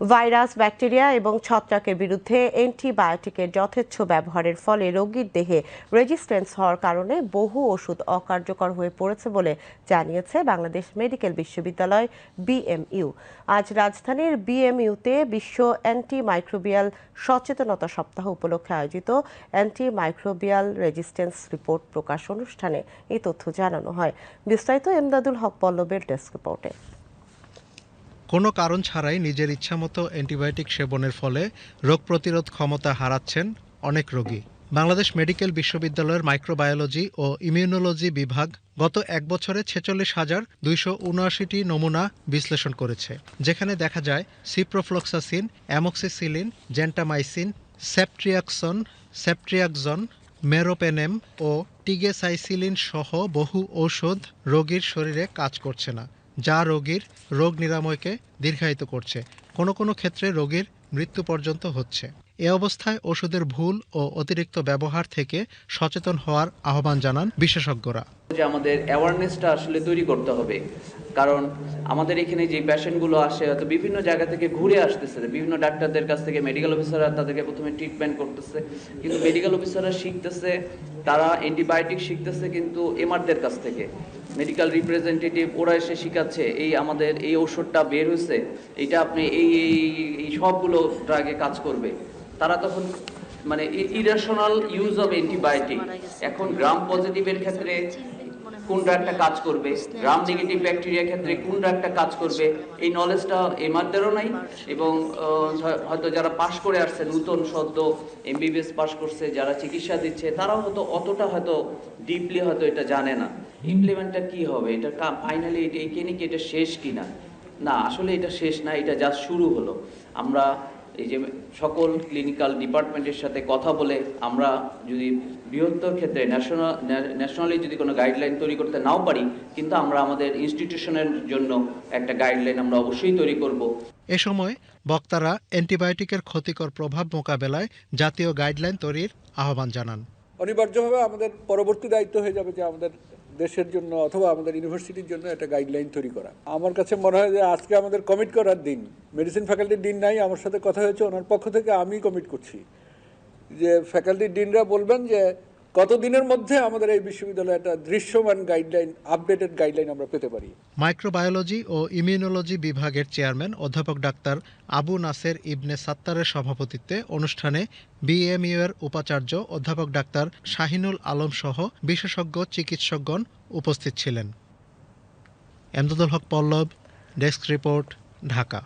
Virus, bacteria এবং ছত্রাকের বিরুদ্ধে অ্যান্টিবায়োটিকের যথেচ্ছ ব্যবহারের ফলে রোগীর দেহে রেজিস্ট্যান্স হওয়ার কারণে বহু ওষুধ অকার্যকর হয়ে পড়েছে বলে জানিয়েছে বাংলাদেশ মেডিকেল বিশ্ববিদ্যালয় বিএমইউ। আজ রাজধানীর বিএমইউতে বিশ্ব অ্যান্টি মাইক্রোবিয়াল সচেতনতা সপ্তাহ উপলক্ষে আয়োজিত অ্যান্টি মাইক্রোবিয়াল রেজিস্ট্যান্স রিপোর্ট প্রকাশ অনুষ্ঠানে এই তথ্য জানানো হয়। বিস্তারিত এমদাদুল হক পল্লবের ডেস্ক রিপোর্টে। কোনো কারণ ছাড়াই নিজের ইচ্ছামতো অ্যান্টিবায়োটিক সেবনের ফলে রোগ প্রতিরোধ ক্ষমতা হারাচ্ছেন অনেক রোগী। বাংলাদেশ মেডিকেল বিশ্ববিদ্যালয়ের মাইক্রোবায়োলজি ও ইমিউনোলজি বিভাগ গত এক বছরে ছেচল্লিশ হাজার দুইশো উনআশিটি নমুনা বিশ্লেষণ করেছে, যেখানে দেখা যায় ciprofloxacin, amoxicillin, gentamicin, ceftriaxone ceftriaxone meropenem ও টিগেসাইসিলিন সহ বহু ঔষধ রোগীর শরীরে কাজ করছে না। যা রোগীর রোগ নিরাময়কে দীর্ঘায়িত করছে। কোনো কোনো ক্ষেত্রে রোগীর মৃত্যু পর্যন্ত হচ্ছে। এ অবস্থায় ওষুধের ভুল ও অতিরিক্ত ব্যবহার থেকে সচেতন হওয়ার আহ্বান জানান বিশেষজ্ঞরা। যে আমাদের অ্যাওয়ারনেসটা আসলে তৈরি করতে হবে। কারণ আমাদের এখানে যে পেশেন্টগুলো আসে, হয়তো বিভিন্ন জায়গা থেকে ঘুরে আসতেছে। বিভিন্ন ডাক্তারদের কাছ থেকে মেডিকেল অফিসাররা তাদেরকে প্রথমে ট্রিটমেন্ট করতেছে। কিন্তু মেডিকেল অফিসাররা শিখতেছে, তারা অ্যান্টিবায়োটিক শিখতেছে কিন্তু এমআরদের কাছ থেকে। মেডিকেল রিপ্রেজেন্টেটিভ ওরা এসে শিখাচ্ছে, এই আমাদের এই ওষুধটা বের হয়েছে, এটা আপনি এই এই সবগুলো ড্রাগে কাজ করবে। তারা তখন মানে ইরেশনাল ইউজ অফ অ্যান্টিবায়োটিক এখন গ্রাম পজিটিভের ক্ষেত্রে কোন ড্রাগটা কাজ করবে? গ্রাম নেগেটিভ ব্যাকটেরিয়ার ক্ষেত্রে কোন ড্রাগটা কাজ করবে? এই নলেজটা এমআরদেরও নাই এবং হয়তো যারা পাশ করে আসছে, নূতন সদ্য এমবিবিএস পাশ করছে, যারা চিকিৎসা দিচ্ছে, তারাও হয়তো অতটা হয়তো ডিপলি হয়তো এটা জানে না। ইমপ্লিমেন্টটা কি হবে? এটা ফাইনালি এটা এই ক্লিনিক এটা শেষ কিনা? না না আসলে এটা শেষ না, এটা জাস্ট শুরু হলো। আমরা এই যে সকল ক্লিনিক্যাল ডিপার্টমেন্টের সাথে কথা বলে আমরা যদি বৃহত্তর ক্ষেত্রে ন্যাশনাল ন্যাশনালি যদি কোনো গাইডলাইন তৈরি করতে নাও পারি কিন্তু আমরা আমাদের ইনস্টিটিউশনের জন্য একটা গাইডলাইন আমরা অবশ্যই তৈরি করব। এ সময় বক্তারা অ্যান্টিবায়োটিকের ক্ষতিকর প্রভাব মোকাবেলায় জাতীয় গাইডলাইন তৈরির আহ্বান জানান। অনিবার্যভাবে আমাদের পরবর্তী দায়িত্ব হয়ে যাবে যে আমাদের দেশের জন্য অথবা আমাদের ইউনিভার্সিটির জন্য একটা গাইডলাইন তৈরি করা। আমার কাছে মনে হয় যে আজকে আমাদের কমিট করার দিন মেডিসিন ফ্যাকাল্টির দিন নাই, আমার সাথে কথা হয়েছে, ওনার পক্ষ থেকে আমি কমিট করছি। যে ফ্যাকাল্টির ডিনরা বলবেন যে কত দিনের মধ্যে আমাদের এই বিশ্ববিদ্যালয়ে একটা দৃশ্যমান গাইডলাইন আপডেটেড গাইডলাইন আমরা পেতে পারি? মাইক্রোবায়োলজি ও ইমিউনোলজি বিভাগের চেয়ারম্যান অধ্যাপক ডাক্তার আবু নাসের ইবনে সাত্তারের সভাপতিত্বে অনুষ্ঠানে বিএমইউ এর উপাচার্য অধ্যাপক ডাক্তার শাহিনুল আলম সহ বিশেষজ্ঞ চিকিৎসকগণ উপস্থিত ছিলেন। Emdadul Haque Pallab, desk report, Dhaka.